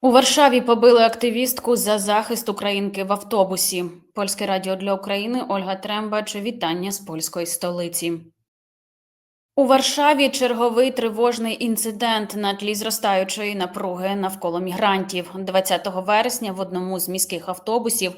У Варшаві побили активістку за захист українки в автобусі. Польське радіо для України Ольга Трембач. Вітання з польської столиці. У Варшаві черговий тривожний інцидент на тлі зростаючої напруги навколо мігрантів. 20 вересня в одному з міських автобусів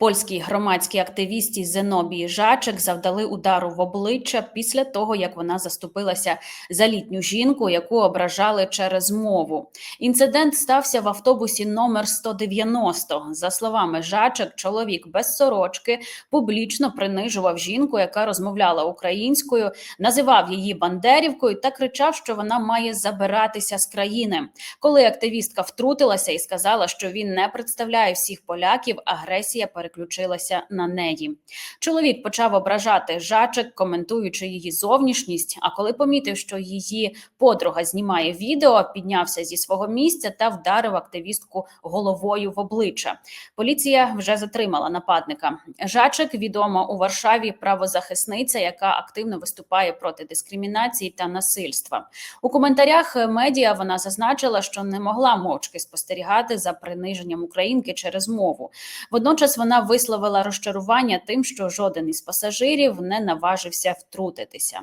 польській громадській активісті Зенобії Жачек завдали удару в обличчя після того, як вона заступилася за літню жінку, яку ображали через мову. Інцидент стався в автобусі номер 190. За словами Жачек, чоловік без сорочки публічно принижував жінку, яка розмовляла українською, називав її бандерівкою та кричав, що вона має забиратися з країни. Коли активістка втрутилася і сказала, що він не представляє всіх поляків, агресія переключилася на неї. Чоловік почав ображати жачек, коментуючи її зовнішність. А коли помітив, що її подруга знімає відео, піднявся зі свого місця та вдарив активістку головою в обличчя. Поліція вже затримала нападника. Жачек відома у Варшаві правозахисниця, яка активно виступає проти дискримінації та насильства. У коментарях медіа вона зазначила, що не могла мовчки спостерігати за приниженням українки через мову. Водночас вона висловила розчарування тим, що жоден із пасажирів не наважився втрутитися.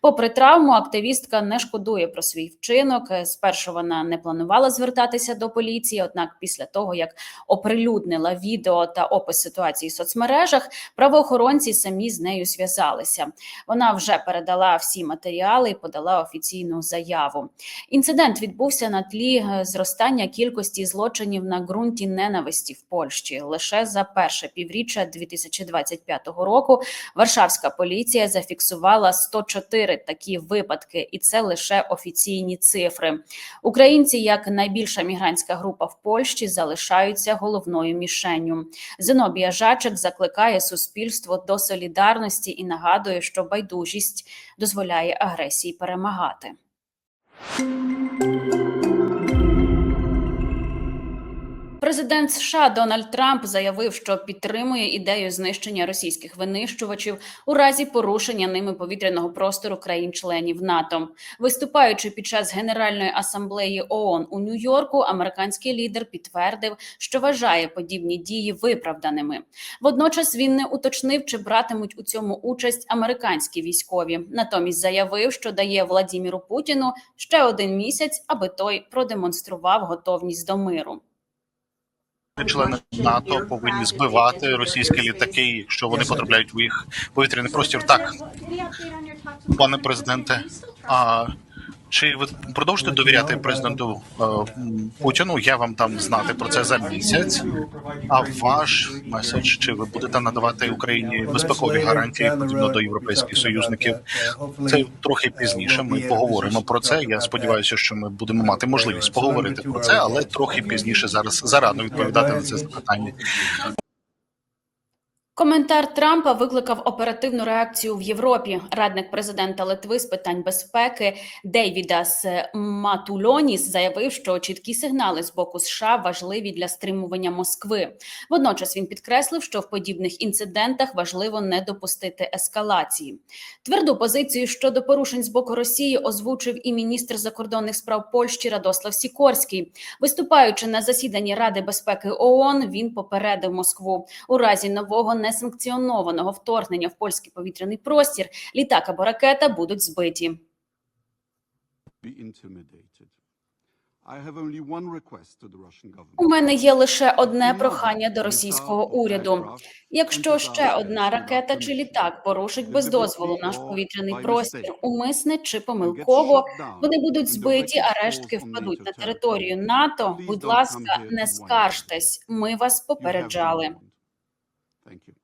Попри травму, активістка не шкодує про свій вчинок. Спершу вона не планувала звертатися до поліції. Однак, після того як оприлюднила відео та опис ситуації в соцмережах, правоохоронці самі з нею зв'язалися. Вона вже передала всі матеріали і подала офіційну заяву. Інцидент відбувся на тлі е, зростання кількості злочинів на ґрунті ненависті в Польщі. Лише за перше півріччя 2025 року Варшавська поліція зафіксувала 104 такі випадки, і це лише офіційні цифри. Українці, як найбільша мігрантська група в Польщі, залишаються головною мішенню. Зенобія Жачек закликає суспільство до солідарності і нагадує, що байдужість дозволяє агресії перемагати. Президент США Дональд Трамп заявив, що підтримує ідею знищення російських винищувачів у разі порушення ними повітряного простору країн-членів НАТО. Виступаючи під час Генеральної асамблеї ООН у Нью-Йорку, американський лідер підтвердив, що вважає подібні дії виправданими. Водночас він не уточнив, чи братимуть у цьому участь американські військові. Натомість заявив, що дає Владіміру Путіну ще один місяць, аби той продемонстрував готовність до миру. Члени НАТО повинні збивати російські літаки, якщо вони потрапляють в їх повітряний простір. Так, пане президенте, а чи ви продовжите довіряти президенту е, Путіну? Я вам дам знати про це за місяць. А ваш меседж, чи ви будете надавати Україні безпекові гарантії подібно до європейських союзників? Це трохи пізніше. Ми поговоримо про це. Я сподіваюся, що ми будемо мати можливість поговорити про це, але трохи пізніше зараз зарано відповідати на це запитання. Коментар Трампа викликав оперативну реакцію в Європі. Радник президента Литви з питань безпеки Дейвідас Матульоніс заявив, що чіткі сигнали з боку США важливі для стримування Москви. Водночас він підкреслив, що в подібних інцидентах важливо не допустити ескалації. Тверду позицію щодо порушень з боку Росії озвучив і міністр закордонних справ Польщі Радослав Сікорський. Виступаючи на засіданні Ради безпеки ООН, він попередив Москву у разі нового несанкціонованого вторгнення в польський повітряний простір, літак або ракета будуть збиті. У мене є лише одне прохання до російського уряду. Якщо ще одна ракета чи літак порушить без дозволу наш повітряний простір, умисне чи помилково, вони будуть збиті, а рештки впадуть на територію НАТО. Будь ласка, не скаржтесь. Ми вас попереджали. Thank you.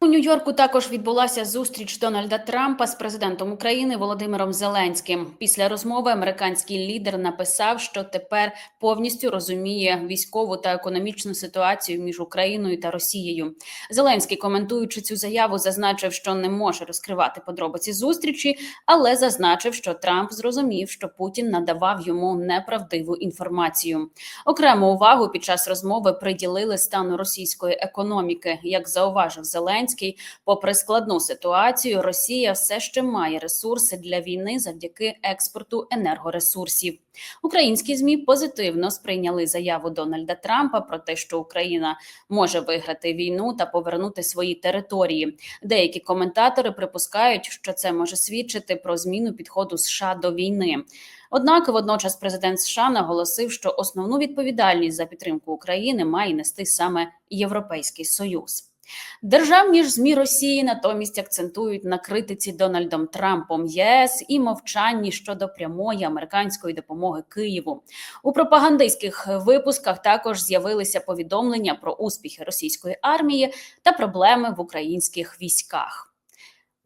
У Нью-Йорку також відбулася зустріч Дональда Трампа з президентом України Володимиром Зеленським. Після розмови американський лідер написав, що тепер повністю розуміє військову та економічну ситуацію між Україною та Росією. Зеленський, коментуючи цю заяву, зазначив, що не може розкривати подробиці зустрічі, але зазначив, що Трамп зрозумів, що Путін надавав йому неправдиву інформацію. Окрему увагу під час розмови приділили стану російської економіки, як зауважив Зеленський. Зеленський, попри складну ситуацію, Росія все ще має ресурси для війни завдяки експорту енергоресурсів. Українські змі позитивно сприйняли заяву Дональда Трампа про те, що Україна може виграти війну та повернути свої території. Деякі коментатори припускають, що це може свідчити про зміну підходу США до війни. Однак водночас президент США наголосив, що основну відповідальність за підтримку України має нести саме Європейський Союз. Державні ж змі Росії натомість акцентують на критиці Дональдом Трампом ЄС і мовчанні щодо прямої американської допомоги Києву. У пропагандистських випусках також з'явилися повідомлення про успіхи російської армії та проблеми в українських військах.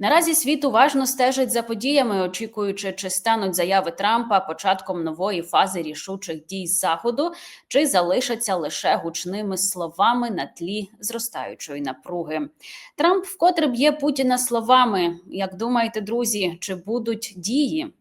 Наразі світ уважно стежить за подіями, очікуючи, чи стануть заяви Трампа початком нової фази рішучих дій заходу, чи залишаться лише гучними словами на тлі зростаючої напруги. Трамп вкотре б'є Путіна словами. Як думаєте, друзі, чи будуть дії?